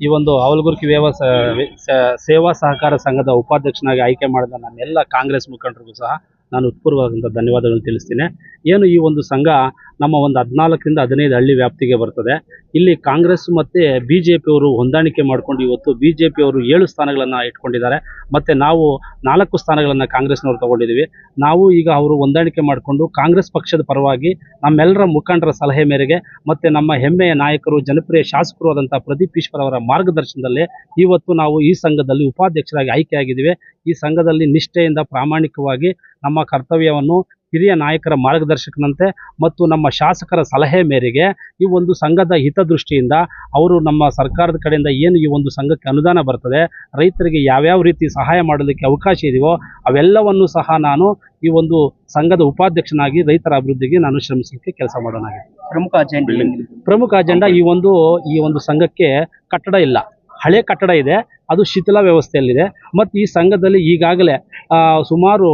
ಈ ಒಂದು ಅವಲಗುರ್ಕಿ ವ್ಯವಸ ಸೇವಾ ಸಹಕಾರ ಸಂಘದ ಉಪಾಧ್ಯಕ್ಷನಾಗಿ ಆಯ್ಕೆ ಮಾಡಿದ ನನ್ನೆಲ್ಲ ಕಾಂಗ್ರೆಸ್ ಮುಖಂಡರಿಗೂ ಸಹ ನಾನು ಉತ್ಪೂರ್ವವಾದಂಥ ಧನ್ಯವಾದಗಳನ್ನು ತಿಳಿಸ್ತೀನಿ. ಏನು ಈ ಒಂದು ಸಂಘ ನಮ್ಮ ಒಂದು ಹದಿನಾಲ್ಕರಿಂದ ಹದಿನೈದು ಹಳ್ಳಿ ವ್ಯಾಪ್ತಿಗೆ ಬರ್ತದೆ. ಇಲ್ಲಿ ಕಾಂಗ್ರೆಸ್ ಮತ್ತು ಬಿ ಜೆ ಪಿಯವರು ಹೊಂದಾಣಿಕೆ ಮಾಡಿಕೊಂಡು ಇವತ್ತು ಬಿ ಜೆ ಪಿಯವರು ಏಳು ಸ್ಥಾನಗಳನ್ನು ಇಟ್ಕೊಂಡಿದ್ದಾರೆ. ಮತ್ತು ನಾವು ನಾಲ್ಕು ಸ್ಥಾನಗಳನ್ನು ಕಾಂಗ್ರೆಸ್ನವರು ತಗೊಂಡಿದ್ದೀವಿ. ನಾವು ಈಗ ಅವರು ಹೊಂದಾಣಿಕೆ ಮಾಡಿಕೊಂಡು ಕಾಂಗ್ರೆಸ್ ಪಕ್ಷದ ಪರವಾಗಿ ನಮ್ಮೆಲ್ಲರ ಮುಖಂಡರ ಸಲಹೆ ಮೇರೆಗೆ ಮತ್ತು ನಮ್ಮ ಹೆಮ್ಮೆಯ ನಾಯಕರು, ಜನಪ್ರಿಯ ಶಾಸಕರು ಆದಂಥ ಪ್ರದೀಪ್ ಈಶ್ವರ್ ಅವರ ಮಾರ್ಗದರ್ಶನದಲ್ಲಿ ಇವತ್ತು ನಾವು ಈ ಸಂಘದಲ್ಲಿ ಉಪಾಧ್ಯಕ್ಷರಾಗಿ ಆಯ್ಕೆಯಾಗಿದ್ದೀವಿ. ಈ ಸಂಘದಲ್ಲಿ ನಿಷ್ಠೆಯಿಂದ ಪ್ರಾಮಾಣಿಕವಾಗಿ ನಮ್ಮ ಕರ್ತವ್ಯವನ್ನು ಹಿರಿಯ ನಾಯಕರ ಮಾರ್ಗದರ್ಶಕನಂತೆ ಮತ್ತು ನಮ್ಮ ಶಾಸಕರ ಸಲಹೆ ಮೇರೆಗೆ ಈ ಒಂದು ಸಂಘದ ಹಿತದೃಷ್ಟಿಯಿಂದ ಅವರು ನಮ್ಮ ಸರ್ಕಾರದ ಕಡೆಯಿಂದ ಏನು ಈ ಒಂದು ಸಂಘಕ್ಕೆ ಅನುದಾನ ಬರ್ತದೆ ರೈತರಿಗೆ ಯಾವ್ಯಾವ ರೀತಿ ಸಹಾಯ ಮಾಡಲಿಕ್ಕೆ ಅವಕಾಶ ಇದೆಯೋ ಅವೆಲ್ಲವನ್ನು ಸಹ ನಾನು ಈ ಒಂದು ಸಂಘದ ಉಪಾಧ್ಯಕ್ಷನಾಗಿ ರೈತರ ಅಭಿವೃದ್ಧಿಗೆ ನಾನು ಶ್ರಮಿಸಲಿಕ್ಕೆ ಕೆಲಸ ಮಾಡೋಣ ಪ್ರಮುಖ ಅಜೆಂಡಾ ಪ್ರಮುಖ ಅಜೆಂಡಾ ಈ ಒಂದು ಈ ಒಂದು ಸಂಘಕ್ಕೆ ಕಟ್ಟಡ ಇಲ್ಲ. ಹಳೆ ಕಟ್ಟಡ ಇದೆ ಅದು ಶಿಥಿಲ ವ್ಯವಸ್ಥೆಯಲ್ಲಿದೆ. ಮತ್ತು ಈ ಸಂಘದಲ್ಲಿ ಈಗಾಗಲೇ ಸುಮಾರು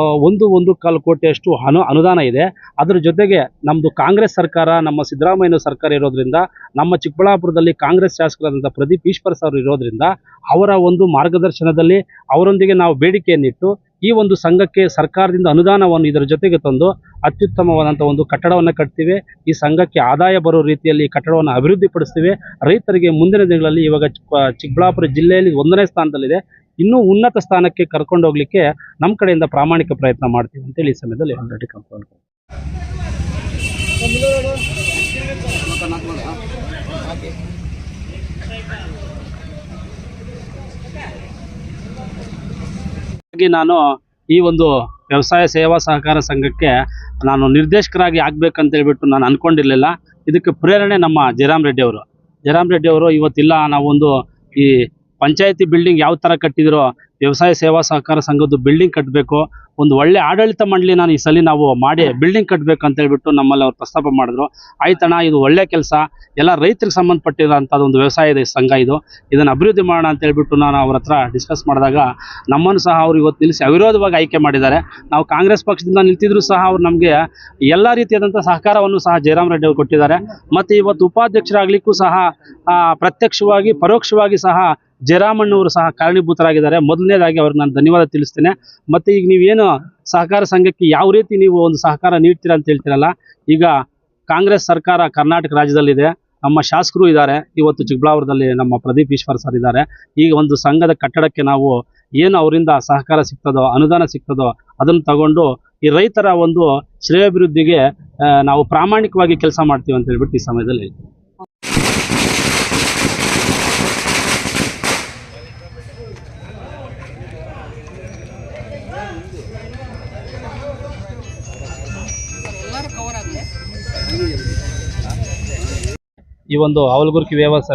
ಒಂದು ಒಂದು ಕಾಲು ಕೋಟಿಯಷ್ಟು ಅನು ಅನುದಾನ ಇದೆ. ಅದರ ಜೊತೆಗೆ ನಮ್ಮದು ಕಾಂಗ್ರೆಸ್ ಸರ್ಕಾರ, ನಮ್ಮ ಸಿದ್ದರಾಮಯ್ಯ ಸರ್ಕಾರ ಇರೋದ್ರಿಂದ, ನಮ್ಮ ಚಿಕ್ಕಬಳ್ಳಾಪುರದಲ್ಲಿ ಕಾಂಗ್ರೆಸ್ ಶಾಸಕರಾದಂಥ ಪ್ರದೀಪ್ ಈಶ್ವರ್ ಸರ್ ಇರೋದ್ರಿಂದ ಅವರ ಒಂದು ಮಾರ್ಗದರ್ಶನದಲ್ಲಿ ಅವರೊಂದಿಗೆ ನಾವು ಬೇಡಿಕೆಯನ್ನಿಟ್ಟು ಈ ಒಂದು ಸಂಘಕ್ಕೆ ಸರ್ಕಾರದಿಂದ ಅನುದಾನವನ್ನು ಇದರ ಜೊತೆಗೆ ತಂದು ಅತ್ಯುತ್ತಮವಾದಂಥ ಒಂದು ಕಟ್ಟಡವನ್ನು ಕಟ್ತೀವಿ. ಈ ಸಂಘಕ್ಕೆ ಆದಾಯ ಬರೋ ರೀತಿಯಲ್ಲಿ ಕಟ್ಟಡವನ್ನು ಅಭಿವೃದ್ಧಿಪಡಿಸ್ತೀವಿ. ರೈತರಿಗೆ ಮುಂದಿನ ದಿನಗಳಲ್ಲಿ ಇವಾಗ ಚಿಕ್ಕ- ಚಿಕ್ಕಬಳ್ಳಾಪುರ ಜಿಲ್ಲೆಯಲ್ಲಿ ಒಂದನೇ ಸ್ಥಾನದಲ್ಲಿದೆ. ಇನ್ನೂ ಉನ್ನತ ಸ್ಥಾನಕ್ಕೆ ಕರ್ಕೊಂಡು ಹೋಗ್ಲಿಕ್ಕೆ ನಮ್ಮ ಕಡೆಯಿಂದ ಪ್ರಾಮಾಣಿಕ ಪ್ರಯತ್ನ ಮಾಡ್ತೀವಿ ಅಂತೇಳಿ ಈ ಸಮಯದಲ್ಲಿ ಆಲ್ರೆಡಿ ಕಂಪ್ಲೇಂಟ್ ನಾನು ಈ ಒಂದು ವ್ಯವಸಾಯ ಸೇವಾ ಸಹಕಾರ ಸಂಘಕ್ಕೆ ನಾನು ನಿರ್ದೇಶಕರಾಗಿ ಆಗ್ಬೇಕಂತ ಹೇಳ್ಬಿಟ್ಟು ನಾನು ಅನ್ಕೊಂಡಿರ್ಲಿಲ್ಲ. ಇದಕ್ಕೆ ಪ್ರೇರಣೆ ನಮ್ಮ ಜಯರಾಮ್ ರೆಡ್ಡಿ ಅವರು. ಜಯರಾಮ್ ರೆಡ್ಡಿ ಅವರು ಇವತ್ತಿಲ್ಲ, ನಾವೊಂದು ಈ ಪಂಚಾಯತಿ ಬಿಲ್ಡಿಂಗ್ ಯಾವ ಥರ ಕಟ್ಟಿದಿರೋ, ವ್ಯವಸಾಯ ಸೇವಾ ಸಹಕಾರ ಸಂಘದ್ದು ಬಿಲ್ಡಿಂಗ್ ಕಟ್ಟಬೇಕು ಒಂದು ಒಳ್ಳೆ ಆಡಳಿತ ಮಂಡಳಿ ನಾನು ಈ ಸಲ ನಾವು ಮಾಡಿ ಬಿಲ್ಡಿಂಗ್ ಕಟ್ಟಬೇಕು ಅಂತ ಹೇಳ್ಬಿಟ್ಟು ನಮ್ಮಲ್ಲಿ ಅವ್ರು ಪ್ರಸ್ತಾಪ ಮಾಡಿದ್ರು. ಆಯ್ತಣ್ಣ ಇದು ಒಳ್ಳೆ ಕೆಲಸ. ಎಲ್ಲ ರೈತರಿಗೆ ಸಂಬಂಧಪಟ್ಟಿರೋಂಥದ್ದು ಒಂದು ವ್ಯವಸಾಯದ ಸಂಘ ಇದು. ಇದನ್ನು ಅಭಿವೃದ್ಧಿ ಮಾಡೋಣ ಅಂತ ಹೇಳ್ಬಿಟ್ಟು ನಾನು ಅವ್ರ ಹತ್ರ ಡಿಸ್ಕಸ್ ಮಾಡಿದಾಗ ನಮ್ಮನ್ನು ಸಹ ಅವ್ರು ಇವತ್ತು ನಿಲ್ಲಿಸಿ ಅವಿರೋಧವಾಗಿ ಆಯ್ಕೆ ಮಾಡಿದ್ದಾರೆ. ನಾವು ಕಾಂಗ್ರೆಸ್ ಪಕ್ಷದಿಂದ ನಿಂತಿದ್ರು ಸಹ ಅವ್ರು ನಮಗೆ ಎಲ್ಲ ರೀತಿಯಾದಂಥ ಸಹಕಾರವನ್ನು ಸಹ ಜಯರಾಮ್ ರೆಡ್ಡಿ ಅವರು ಕೊಟ್ಟಿದ್ದಾರೆ. ಮತ್ತು ಇವತ್ತು ಉಪಾಧ್ಯಕ್ಷರಾಗಲಿಕ್ಕೂ ಸಹ ಪ್ರತ್ಯಕ್ಷವಾಗಿ, ಪರೋಕ್ಷವಾಗಿ ಸಹ ಜಯರಾಮಣ್ಣವರು ಸಹ ಕಾರಣೀಭೂತರಾಗಿದ್ದಾರೆ. ಮೊದಲನೇದಾಗಿ ಅವ್ರಿಗೆ ನಾನು ಧನ್ಯವಾದ ತಿಳಿಸ್ತೇನೆ. ಮತ್ತು ಈಗ ನೀವೇನು ಸಹಕಾರ ಸಂಘಕ್ಕೆ ಯಾವ ರೀತಿ ನೀವು ಒಂದು ಸಹಕಾರ ನೀಡ್ತೀರಾ ಅಂತ ಹೇಳ್ತೀರಲ್ಲ, ಈಗ ಕಾಂಗ್ರೆಸ್ ಸರ್ಕಾರ ಕರ್ನಾಟಕ ರಾಜ್ಯದಲ್ಲಿದೆ. ನಮ್ಮ ಶಾಸಕರು ಇದ್ದಾರೆ. ಇವತ್ತು ಚಿಕ್ಕಬಳ್ಳಾಪುರದಲ್ಲಿ ನಮ್ಮ ಪ್ರದೀಪ್ ಈಶ್ವರ್ ಸರ್ ಇದ್ದಾರೆ. ಈಗ ಒಂದು ಸಂಘದ ಕಟ್ಟಡಕ್ಕೆ ನಾವು ಏನು ಅವರಿಂದ ಸಹಕಾರ ಸಿಗ್ತದೋ, ಅನುದಾನ ಸಿಗ್ತದೋ ಅದನ್ನು ತಗೊಂಡು ಈ ರೈತರ ಒಂದು ಶ್ರೇಯಾಭಿವೃದ್ಧಿಗೆ ನಾವು ಪ್ರಾಮಾಣಿಕವಾಗಿ ಕೆಲಸ ಮಾಡ್ತೀವಿ ಅಂತ ಹೇಳ್ಬಿಟ್ಟು ಈ ಸಮಯದಲ್ಲಿ ಈ ಒಂದು ಅವಲಗುರ್ಕಿ ವ್ಯವಸ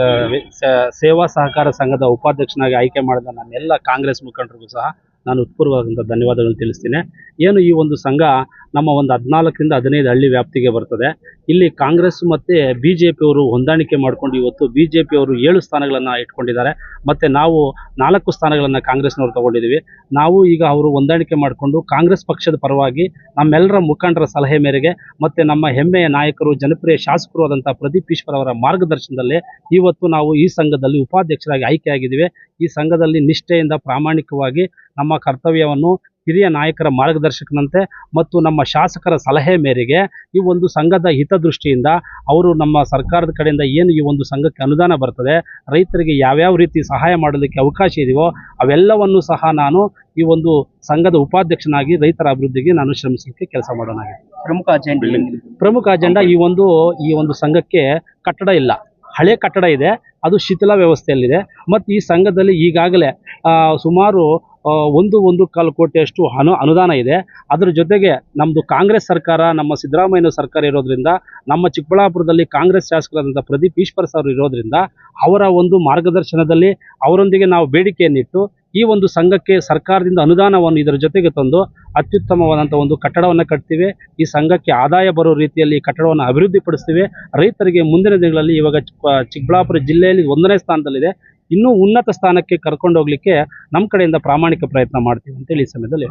ಸೇವಾ ಸಹಕಾರ ಸಂಘದ ಉಪಾಧ್ಯಕ್ಷನಾಗಿ ಆಯ್ಕೆ ಮಾಡಿದ ನನ್ನೆಲ್ಲ ಕಾಂಗ್ರೆಸ್ ಮುಖಂಡರಿಗೂ ಸಹ ನಾನು ಉತ್ಪೂರ್ವವಾದಂಥ ಧನ್ಯವಾದಗಳನ್ನು ತಿಳಿಸ್ತೀನಿ. ಏನು ಈ ಒಂದು ಸಂಘ ನಮ್ಮ ಒಂದು ಹದಿನಾಲ್ಕರಿಂದ ಹದಿನೈದು ಹಳ್ಳಿ ವ್ಯಾಪ್ತಿಗೆ ಬರ್ತದೆ. ಇಲ್ಲಿ ಕಾಂಗ್ರೆಸ್ ಮತ್ತು ಬಿ ಜೆ ಪಿಯವರು ಹೊಂದಾಣಿಕೆ ಮಾಡಿಕೊಂಡು ಇವತ್ತು ಬಿ ಜೆ ಪಿಯವರು ಏಳು ಸ್ಥಾನಗಳನ್ನು ಇಟ್ಕೊಂಡಿದ್ದಾರೆ. ಮತ್ತು ನಾವು ನಾಲ್ಕು ಸ್ಥಾನಗಳನ್ನು ಕಾಂಗ್ರೆಸ್ನವರು ತಗೊಂಡಿದ್ದೀವಿ. ನಾವು ಈಗ ಅವರು ಹೊಂದಾಣಿಕೆ ಮಾಡಿಕೊಂಡು ಕಾಂಗ್ರೆಸ್ ಪಕ್ಷದ ಪರವಾಗಿ ನಮ್ಮೆಲ್ಲರ ಮುಖಂಡರ ಸಲಹೆ ಮೇರೆಗೆ ಮತ್ತು ನಮ್ಮ ಹೆಮ್ಮೆಯ ನಾಯಕರು, ಜನಪ್ರಿಯ ಶಾಸಕರು ಆದಂಥ ಪ್ರದೀಪ್ ಈಶ್ವರ್ ಅವರ ಮಾರ್ಗದರ್ಶನದಲ್ಲಿ ಇವತ್ತು ನಾವು ಈ ಸಂಘದಲ್ಲಿ ಉಪಾಧ್ಯಕ್ಷರಾಗಿ ಆಯ್ಕೆಯಾಗಿದ್ದೀವಿ. ಈ ಸಂಘದಲ್ಲಿ ನಿಷ್ಠೆಯಿಂದ ಪ್ರಾಮಾಣಿಕವಾಗಿ ನಮ್ಮ ಕರ್ತವ್ಯವನ್ನು ಹಿರಿಯ ನಾಯಕರ ಮಾರ್ಗದರ್ಶಕನಂತೆ ಮತ್ತು ನಮ್ಮ ಶಾಸಕರ ಸಲಹೆ ಮೇರೆಗೆ ಈ ಒಂದು ಸಂಘದ ಹಿತದೃಷ್ಟಿಯಿಂದ ಅವರು ನಮ್ಮ ಸರ್ಕಾರದ ಕಡೆಯಿಂದ ಏನು ಈ ಒಂದು ಸಂಘಕ್ಕೆ ಅನುದಾನ ಬರ್ತದೆ ರೈತರಿಗೆ ಯಾವ್ಯಾವ ರೀತಿ ಸಹಾಯ ಮಾಡಲಿಕ್ಕೆ ಅವಕಾಶ ಇದೆಯೋ ಅವೆಲ್ಲವನ್ನು ಸಹ ನಾನು ಈ ಒಂದು ಸಂಘದ ಉಪಾಧ್ಯಕ್ಷನಾಗಿ ರೈತರ ಅಭಿವೃದ್ಧಿಗೆ ನಾನು ಶ್ರಮಿಸಲಿಕ್ಕೆ ಕೆಲಸ ಮಾಡೋಣ ಪ್ರಮುಖ ಅಜೆಂಡಾ ಪ್ರಮುಖ ಅಜೆಂಡಾ ಈ ಒಂದು ಈ ಒಂದು ಸಂಘಕ್ಕೆ ಕಟ್ಟಡ ಇಲ್ಲ. ಹಳೆ ಕಟ್ಟಡ ಇದೆ, ಅದು ಶಿಥಿಲ ವ್ಯವಸ್ಥೆಯಲ್ಲಿದೆ. ಮತ್ತು ಈ ಸಂಘದಲ್ಲಿ ಈಗಾಗಲೇ ಸುಮಾರು ಒಂದು ಒಂದು ಕಾಲು ಕೋಟಿಯಷ್ಟು ಅನು ಅನುದಾನ ಇದೆ. ಅದರ ಜೊತೆಗೆ ನಮ್ಮದು ಕಾಂಗ್ರೆಸ್ ಸರ್ಕಾರ, ನಮ್ಮ ಸಿದ್ದರಾಮಯ್ಯ ಸರ್ಕಾರ ಇರೋದ್ರಿಂದ, ನಮ್ಮ ಚಿಕ್ಕಬಳ್ಳಾಪುರದಲ್ಲಿ ಕಾಂಗ್ರೆಸ್ ಶಾಸಕರಾದಂಥ ಪ್ರದೀಪ್ ಈಶ್ವರ್ ಸರ್ ಇರೋದ್ರಿಂದ, ಅವರ ಒಂದು ಮಾರ್ಗದರ್ಶನದಲ್ಲಿ ಅವರೊಂದಿಗೆ ನಾವು ಬೇಡಿಕೆಯನ್ನಿಟ್ಟು ಈ ಒಂದು ಸಂಘಕ್ಕೆ ಸರ್ಕಾರದಿಂದ ಅನುದಾನವನ್ನು ಇದರ ಜೊತೆಗೆ ತಂದು ಅತ್ಯುತ್ತಮವಾದಂಥ ಒಂದು ಕಟ್ಟಡವನ್ನು ಕಟ್ತೀವಿ. ಈ ಸಂಘಕ್ಕೆ ಆದಾಯ ಬರೋ ರೀತಿಯಲ್ಲಿ ಕಟ್ಟಡವನ್ನು ಅಭಿವೃದ್ಧಿಪಡಿಸ್ತೀವಿ. ರೈತರಿಗೆ ಮುಂದಿನ ದಿನಗಳಲ್ಲಿ ಇವಾಗ ಚಿಕ್ಕ- ಚಿಕ್ಕಬಳ್ಳಾಪುರ ಜಿಲ್ಲೆಯಲ್ಲಿ ಒಂದನೇ ಸ್ಥಾನದಲ್ಲಿದೆ. ಇನ್ನೂ ಉನ್ನತ ಸ್ಥಾನಕ್ಕೆ ಕರ್ಕೊಂಡು ಹೋಗ್ಲಿಕ್ಕೆ ನಮ್ಮ ಕಡೆಯಿಂದ ಪ್ರಾಮಾಣಿಕ ಪ್ರಯತ್ನ ಮಾಡ್ತೀವಿ ಅಂತೇಳಿ ಈ ಸಮಯದಲ್ಲಿ